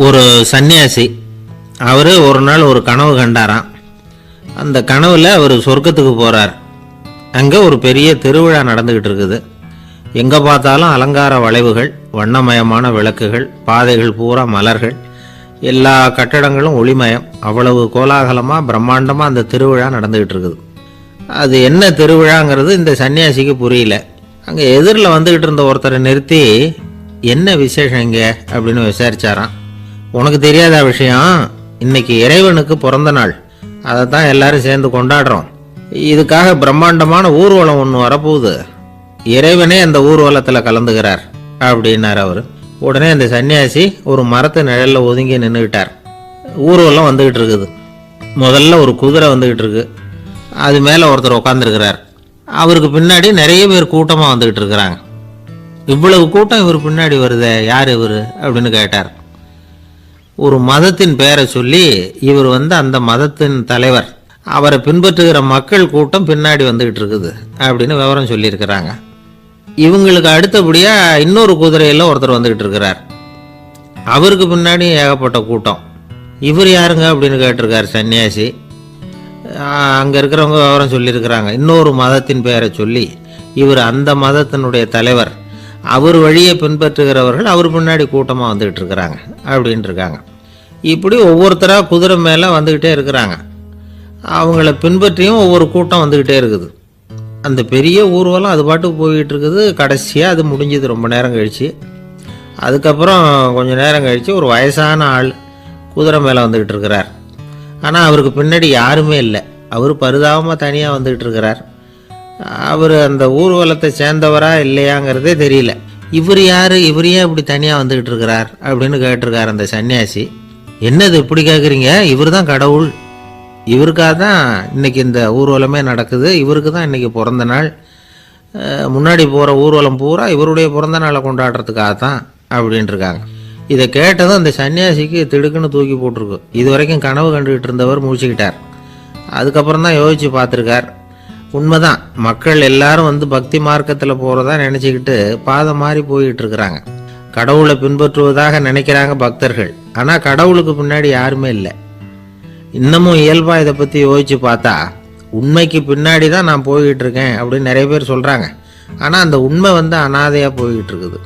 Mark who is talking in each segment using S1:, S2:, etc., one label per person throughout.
S1: ஒரு சன்னியாசி அவர் ஒரு நாள் ஒரு கனவு கண்டாராம். அந்த கனவில் அவர் சொர்க்கத்துக்கு போகிறார் அங்கே ஒரு பெரிய திருவிழா நடந்துக்கிட்டு இருக்குது. எங்கே பார்த்தாலும் அலங்கார வளைவுகள் வண்ணமயமான விளக்குகள் பாதைகள் பூரா மலர்கள். எல்லா கட்டடங்களும் ஒளிமயம். அவ்வளவு கோலாகலமாக பிரம்மாண்டமாக அந்த திருவிழா நடந்துக்கிட்டு இருக்குது. அது என்ன திருவிழாங்கிறது இந்த சன்னியாசிக்கு புரியல. அங்கே எதிரில் வந்துக்கிட்டு இருந்த ஒருத்தரை நிறுத்தி என்ன விசேஷம் இங்கே? அப்படின்னு விசாரிச்சாராம். உனக்கு தெரியாத விஷயம்? இன்னைக்கு இறைவனுக்கு பிறந்த நாள். அதை தான் எல்லாரும் சேர்ந்து கொண்டாடுறோம். இதுக்காக பிரம்மாண்டமான ஊர்வலம் ஒன்று வரப்போகுது. இறைவனே அந்த ஊர்வலத்தில் கலந்துக்கிறார் அப்படின்னார் அவர். உடனே அந்த சன்னியாசி ஒரு மரத்து நிழலில் ஒதுங்கி நின்றுக்கிட்டார் ஊர்வலம் வந்துக்கிட்டு இருக்குது. முதல்ல ஒரு குதிரை வந்துக்கிட்டு இருக்கு. அது மேலே ஒருத்தர் உட்காந்துருக்கிறார் அவருக்கு பின்னாடி நிறைய பேர் கூட்டமாக வந்துக்கிட்டு இருக்கிறாங்க. இவ்வளவு கூட்டம் இவர் பின்னாடி வருதே யார் இவர்? அப்படின்னு கேட்டார். ஒரு மதத்தின் பெயரை சொல்லி இவர் வந்து அந்த மதத்தின் தலைவர். அவரை பின்பற்றுகிற மக்கள் கூட்டம் பின்னாடி வந்துகிட்டு இருக்குது அப்படின்னு விவரம் சொல்லியிருக்கிறாங்க. இவங்களுக்கு அடுத்தபடியாக இன்னொரு குதிரையில் ஒருத்தர் வந்துக்கிட்டு இருக்கிறார். அவருக்கு பின்னாடி ஏகப்பட்ட கூட்டம். இவர் யாருங்க அப்படின்னு கேட்டிருக்கார் சன்னியாசி. அங்கே இருக்கிறவங்க விவரம் சொல்லியிருக்கிறாங்க. இன்னொரு மதத்தின் பெயரை சொல்லி இவர் அந்த மதத்தினுடைய தலைவர். அவர் வழியை பின்பற்றுகிறவர்கள் அவர் பின்னாடி கூட்டமாக வந்துக்கிட்டு இருக்கிறாங்க அப்படின்ட்டு இருக்காங்க இப்படி ஒவ்வொருத்தராக குதிரை மேலே வந்துக்கிட்டே இருக்கிறாங்க. அவங்கள பின்பற்றியும் ஒவ்வொரு கூட்டம் வந்துக்கிட்டே இருக்குது. அந்த பெரிய ஊர்வலம் அது பாட்டுக்கு போய்கிட்டு இருக்குது கடைசியாக அது முடிஞ்சது. ரொம்ப நேரம் கழிச்சு. அதுக்கப்புறம் கொஞ்சம் நேரம் கழித்து ஒரு வயசான ஆள் குதிரை மேலே வந்துக்கிட்டு இருக்கிறார் ஆனால் அவருக்கு பின்னாடி யாருமே இல்லை. அவர் பரிதாபமாக தனியாக வந்துக்கிட்டு இருக்கிறார் அவர் அந்த ஊர்வலத்தை சேர்ந்தவரா இல்லையாங்கிறதே தெரியல. இவர் யார்? இவர் ஏன் இப்படி தனியாக வந்துக்கிட்டு இருக்கிறார்? அப்படின்னு கேட்டிருக்கார் அந்த சன்னியாசி. என்னது இப்படி கேட்குறீங்க இவர் தான் கடவுள். இவருக்காக தான் இன்னைக்கு இந்த ஊர்வலமே நடக்குது. இவருக்கு தான் இன்றைக்கி பிறந்த நாள். முன்னாடி போகிற ஊர்வலம் பூரா இவருடைய பிறந்த நாளை கொண்டாடுறதுக்காக தான் அப்படின்ட்டுருக்காங்க இதை கேட்டதும் அந்த சன்னியாசிக்கு திடுக்குன்னு தூக்கி போட்டிருக்கு. இது வரைக்கும் கனவு கண்டுகிட்டு இருந்தவர் முடிச்சுக்கிட்டார் அதுக்கப்புறம் தான் யோசித்து பார்த்துருக்கார். உண்மைதான். மக்கள் எல்லாரும் வந்து பக்தி மார்க்கத்தில் போகிறதா நினச்சிக்கிட்டு பாதை மாதிரி போயிட்டு இருக்கிறாங்க கடவுளை பின்பற்றுவதாக நினைக்கிறாங்க பக்தர்கள். ஆனால் கடவுளுக்கு பின்னாடி யாருமே இல்லை. இன்னமும் இயல்பாக இதை பற்றி யோசிச்சு பார்த்தா உண்மைக்கு பின்னாடி தான் நான் போய்கிட்டு இருக்கேன் அப்படின்னு நிறைய பேர் சொல்கிறாங்க ஆனால் அந்த உண்மை வந்து அனாதையாக போய்கிட்டு இருக்குது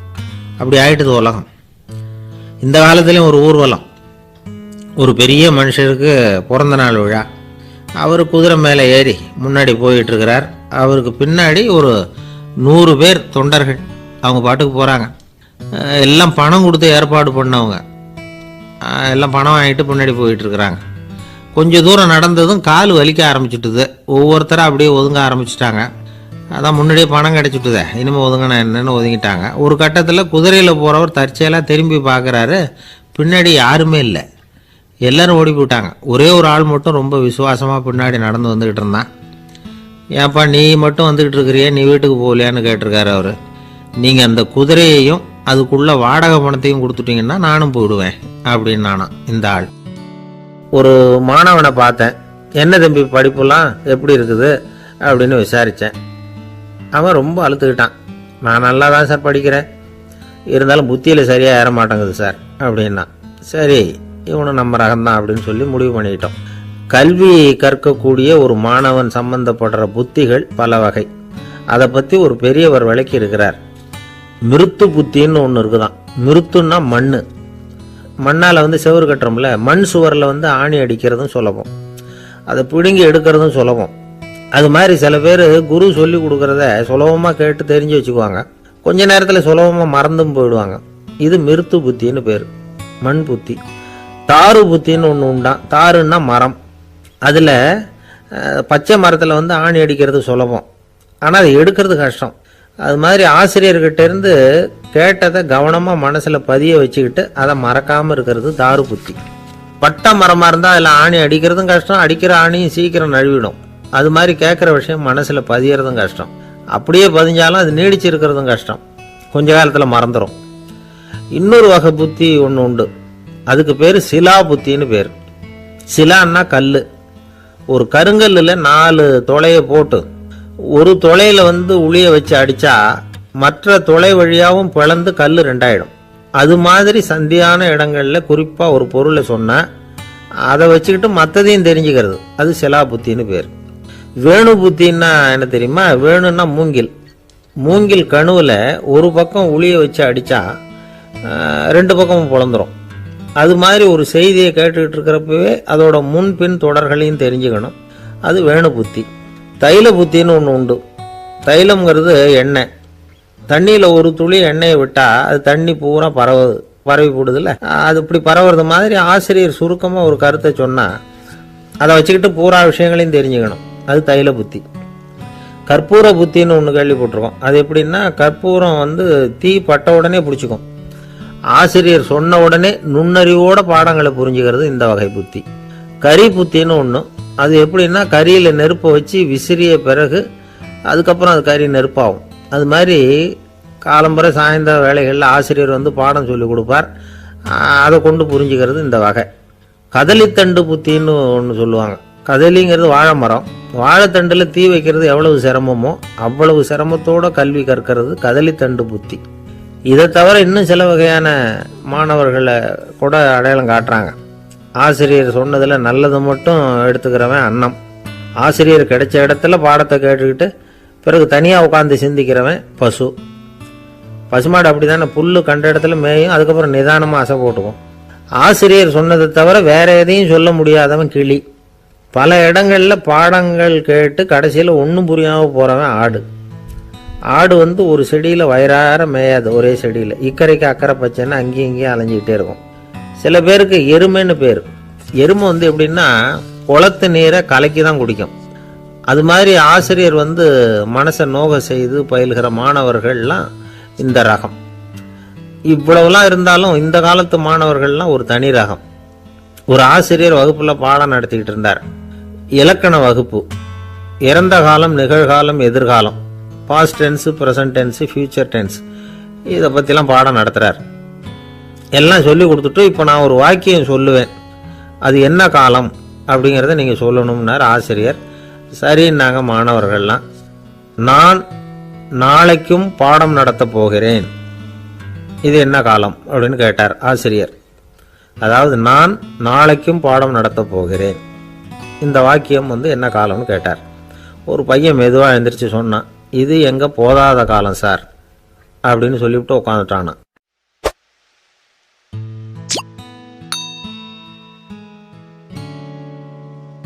S1: அப்படி ஆயிட்டுது உலகம். இந்த காலத்துலேயும் ஒரு ஊர்வலம். ஒரு பெரிய மனுஷருக்கு பிறந்த நாள் விழா. அவர் குதிரை மேலே ஏறி முன்னாடி போயிட்டுருக்கிறார். அவருக்கு பின்னாடி ஒரு நூறு பேர் தொண்டர்கள் அவங்க பாட்டுக்கு போகிறாங்க எல்லாம் பணம் கொடுத்து ஏற்பாடு பண்ணவங்க. எல்லாம் பணம் வாங்கிட்டு பின்னாடி போயிட்டுருக்குறாங்க. கொஞ்சம் தூரம் நடந்ததும் கால் வலிக்க ஆரம்பிச்சுட்டுது. ஒவ்வொருத்தரும் அப்படியே ஒதுங்க ஆரம்பிச்சிட்டாங்க. அதான் முன்னாடியே பணம் கிடச்சிட்டுதே. இனிமேல் ஒதுங்கினா என்னென்னு ஒதுங்கிட்டாங்க. ஒரு கட்டத்தில் குதிரையில் போகிறவர் தற்செயலாக திரும்பி பார்க்குறாரு பின்னாடி யாருமே இல்லை. எல்லோரும் ஓடி போயிட்டாங்க. ஒரே ஒரு ஆள் மட்டும் ரொம்ப விசுவாசமாக பின்னாடி நடந்து வந்துக்கிட்டு இருந்தான். ஏன்ப்பா நீ மட்டும் வந்துக்கிட்டு இருக்கிறியே நீ வீட்டுக்கு போகலையான்னு கேட்டிருக்காரு அவர். நீங்கள் அந்த குதிரையையும் அதுக்குள்ளே வாடகை பணத்தையும் கொடுத்துட்டிங்கன்னா நானும் போயிடுவேன் அப்படின்னு நானும் இந்த ஆள். ஒரு மாணவனை பார்த்தேன். என்ன தம்பி படிப்புலாம் எப்படி இருக்குது? அப்படின்னு விசாரித்தேன் அவன் ரொம்ப அழுத்துக்கிட்டான். நான் நல்லா தான் சார் படிக்கிறேன். இருந்தாலும் புத்தியில் சரியாக ஏற மாட்டேங்குது சார் அப்படின்னா சரி இவனும் நம்ம ரகம்தான் அப்படின்னு சொல்லி முடிவு பண்ணிக்கிட்டோம் கல்வி கற்கக்கூடிய ஒரு மாணவன் சம்பந்தப்படுற புத்திகள் பல வகை. அதை பற்றி ஒரு பெரியவர் விளக்கி இருக்கிறார். மிருத்து புத்தின்னு ஒன்று இருக்குதான். மிருத்துன்னா மண் மண்ணால் வந்து செவரு கட்டுறோம்ல மண் சுவரில் வந்து ஆணி அடிக்கிறதும் சுலபம். அதை பிடுங்கி எடுக்கிறதும் சுலபம். அது மாதிரி சில பேர் குரு சொல்லி கொடுக்குறத சுலபமாக கேட்டு தெரிஞ்சு வச்சுக்குவாங்க. கொஞ்ச நேரத்தில் சுலபமாக மறந்தும் போயிடுவாங்க. இது மிருத்து புத்தின்னு பேர். மண் புத்தி. தாறு புத்தின்னு ஒன்று உண்டான் தாருன்னா மரம். அதில் பச்சை மரத்தில் வந்து ஆணி அடிக்கிறது சுலபம். ஆனால் அதை எடுக்கிறது கஷ்டம். அது மாதிரி ஆசிரியர்கிட்டேருந்து கேட்டதை கவனமாக மனசில் பதிய வச்சுக்கிட்டு அதை மறக்காமல் இருக்கிறது தாறு புத்தி. பட்டை மரமாக இருந்தால் அதில் ஆணி அடிக்கிறதும் கஷ்டம் அடிக்கிற ஆணியும் சீக்கிரம் நழுவிடும். அது மாதிரி கேட்குற விஷயம் மனசில் பதியறதும் கஷ்டம். அப்படியே பதிஞ்சாலும் அது நீடிச்சு இருக்கிறதும் கஷ்டம். கொஞ்ச காலத்தில் மறந்துடும் இன்னொரு வகை புத்தி ஒன்று உண்டு. அதுக்கு பேர் சிலா புத்தின்னு பேர். சிலான்னா கல் ஒரு கருங்கல்லில் நாலு தொலையை போட்டு ஒரு தொலையில் வந்து உளிய வச்சு அடித்தா மற்ற தொலை வழியாகவும் பிளந்து கல் ரெண்டாயிடும். அது மாதிரி சந்தியான இடங்களில் குறிப்பாக ஒரு பொருளை சொன்னால் அதை வச்சுக்கிட்டு மற்றதையும் தெரிஞ்சுக்கிறது. அது சிலா புத்தின்னு பேர். வேணு புத்தின்னா என்ன தெரியுமா? வேணுன்னா மூங்கில். மூங்கில் கணுவில் ஒரு பக்கம் உளிய வச்சு அடித்தா ரெண்டு பக்கமும் பிளந்துரும். அது மாதிரி ஒரு செய்தியை கேட்டுக்கிட்டு இருக்கிறப்பவே அதோட முன்பின் தொடர்களையும் தெரிஞ்சுக்கணும். அது வேணு புத்தி. தைல புத்தின்னு ஒன்று உண்டு. தைலம்ங்கிறது எண்ணெய். தண்ணியில் ஒரு துளி எண்ணெயை விட்டால் அது தண்ணி பூரா பரவுது பரவி போடுதுல்ல? அது இப்படி பரவுறது மாதிரி ஆசிரியர் சுருக்கமாக ஒரு கருத்தை சொன்னால் அதை வச்சுக்கிட்டு பூரா விஷயங்களையும் தெரிஞ்சுக்கணும். அது தைல புத்தி. கற்பூர புத்தின்னு ஒன்று கேள்விப்பட்டிருக்கோம். அது எப்படின்னா கற்பூரம் வந்து தீ பட்ட உடனே பிடிச்சிக்கும். ஆசிரியர் சொன்ன உடனே நுண்ணறிவோட பாடங்களை புரிஞ்சுக்கிறது இந்த வகை புத்தி. கறி புத்தின்னு ஒன்று அது எப்படின்னா கரியில் நெருப்பை வச்சு விசிறிய பிறகு அதுக்கப்புறம் அது கறி நெருப்பாகும். அது மாதிரி காலம்பரை சாயந்தர வேலைகளில் ஆசிரியர் வந்து பாடம் சொல்லி கொடுப்பார். அதை கொண்டு புரிஞ்சுக்கிறது இந்த வகை. கதலித்தண்டு புத்தின்னு ஒன்று சொல்லுவாங்க. கதலிங்கிறது வாழை மரம் வாழைத்தண்டில் தீ வைக்கிறது எவ்வளவு சிரமமோ அவ்வளவு சிரமத்தோடு கல்வி கற்கிறது கதலித்தண்டு புத்தி. இதை தவிர இன்னும் சில வகையான மாணவர்களை கூட அடையாளம் காட்டுறாங்க. ஆசிரியர் சொன்னதில் நல்லது மட்டும் எடுத்துக்கிறவன் அன்னம் ஆசிரியர் கிடைச்ச இடத்துல பாடத்தை கேட்டுக்கிட்டு பிறகு தனியாக உட்காந்து சிந்திக்கிறவன் பசு. பசுமாடு அப்படி தானே புல் கண்ட இடத்துல மேயும் அதுக்கப்புறம் நிதானமாக அசை போட்டுக்கும். ஆசிரியர் சொன்னதை தவிர வேற எதையும் சொல்ல முடியாதவன் கிளி. பல இடங்களில் பாடங்கள் கேட்டு கடைசியில் ஒன்றும் புரியாமல் போகிறவன் ஆடு. ஆடு வந்து ஒரு செடியில் வயிறார மேயாது ஒரே செடியில். இக்கரைக்கு அக்கறை பச்சைன்னு அங்கேயும் இங்கேயும் அலைஞ்சிக்கிட்டே இருக்கும். சில பேருக்கு எருமைன்னு பேர். எருமை வந்து எப்படின்னா குளத்து நீரை கலக்கி தான் குடிக்கும். அது மாதிரி ஆசிரியர் வந்து மனசை நோக செய்து பயில்கிற மாணவர்கள்லாம் இந்த ரகம். இவ்வளவுலாம் இருந்தாலும் இந்த காலத்து மாணவர்கள்லாம் ஒரு தனி ரகம். ஒரு ஆசிரியர் வகுப்பில் பாடம் நடத்திக்கிட்டு இருந்தார். இலக்கண வகுப்பு. இறந்த காலம் நிகழ்காலம் எதிர்காலம். Past tense present tense future tense இதை பற்றிலாம் பாடம் நடத்துகிறார் எல்லாம் சொல்லி கொடுத்துட்டு இப்போ நான் ஒரு வாக்கியம் சொல்லுவேன். அது என்ன காலம் அப்படிங்கிறத நீங்கள் சொல்லணும்னார் ஆசிரியர். சரின்னாங்க மாணவர்கள்லாம். நான் நாளைக்கும் பாடம் நடத்தப் போகிறேன். இது என்ன காலம் அப்படின்னு கேட்டார் ஆசிரியர். அதாவது நான் நாளைக்கும் பாடம் நடத்தப் போகிறேன். இந்த வாக்கியம் வந்து என்ன காலம்னு கேட்டார். ஒரு பையன் மெதுவாக எழுந்திரிச்சு சொன்னான். இது எங்கே போதாத காலம் சார் அப்படின்னு சொல்லிவிட்டு உட்காந்துட்டானான்